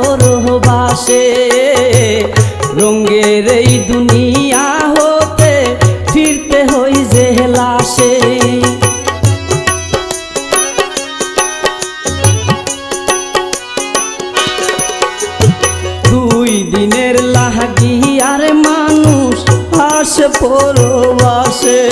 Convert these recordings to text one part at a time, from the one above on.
ভালোবাসে রঙ্গের এই দুনিয়া হতে ফিরতে হই যে লাশে। দুই দিনের লাহাগি আর মানুষ আস পরবাসে।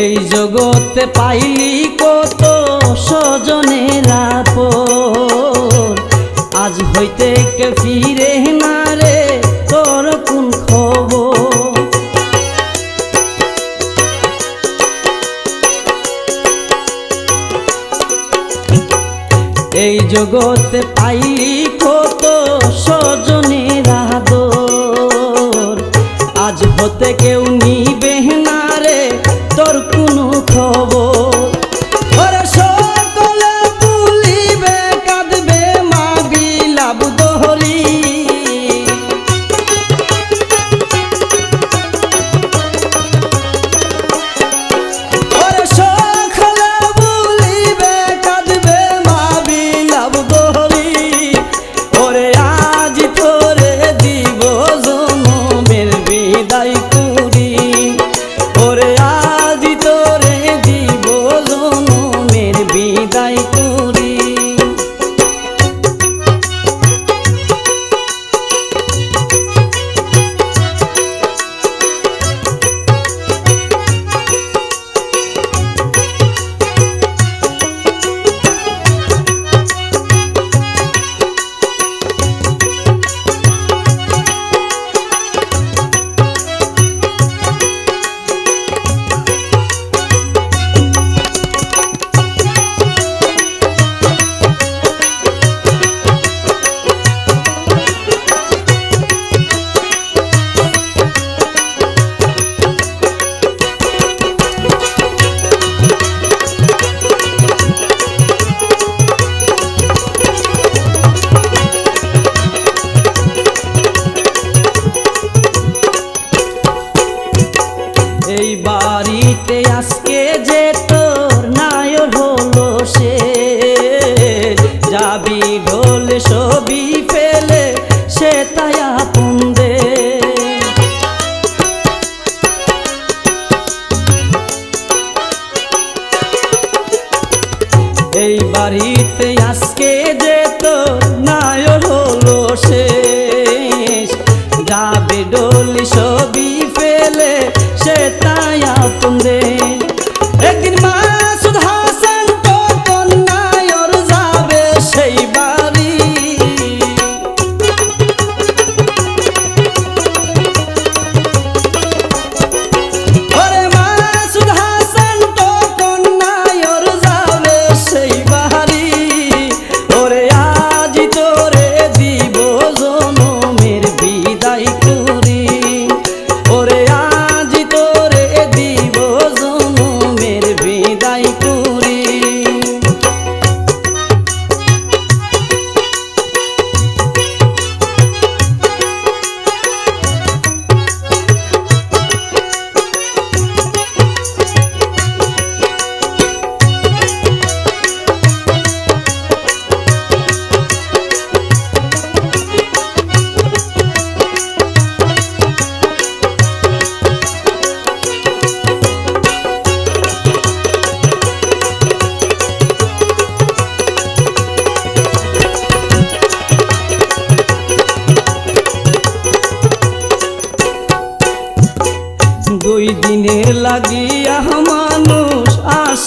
এই জগতে পাইলি কত স্বজনেরা আজ হইতে কে ফিরে না রে, তোর কোন খবর? এই জগতে পাইলি কত স্বজনেরা আজ হতে কেউ বাড়িতে আজকে যে তোর নায়র হলো সে। যাবি ঢোল ছবি ফেলে সে তাই আপন দে। এই বাড়িতে আজকে যে তোর নায়র হলো সে। যাবি ডোল ছবি ফেলে সে তাই காப்புந்தே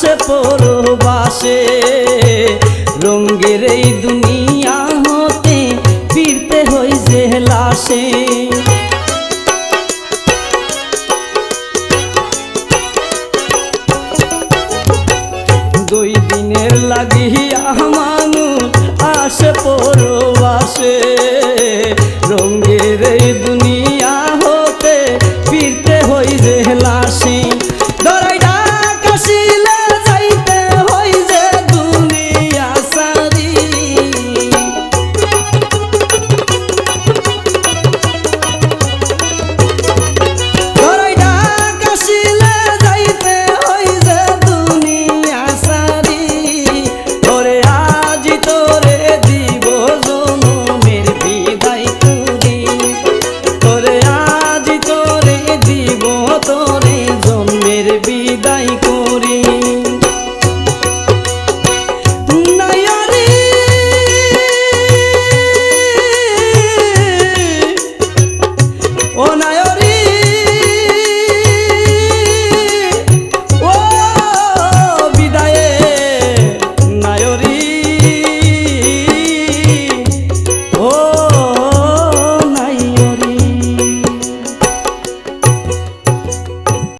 আসে পরবাসে। রঙ্গের এই দুনিয়া হতে ফিরতে হই যে লাশে। দুই দিনের লাগিয়া মানুষ আসে পরবাসে। রঙ্গ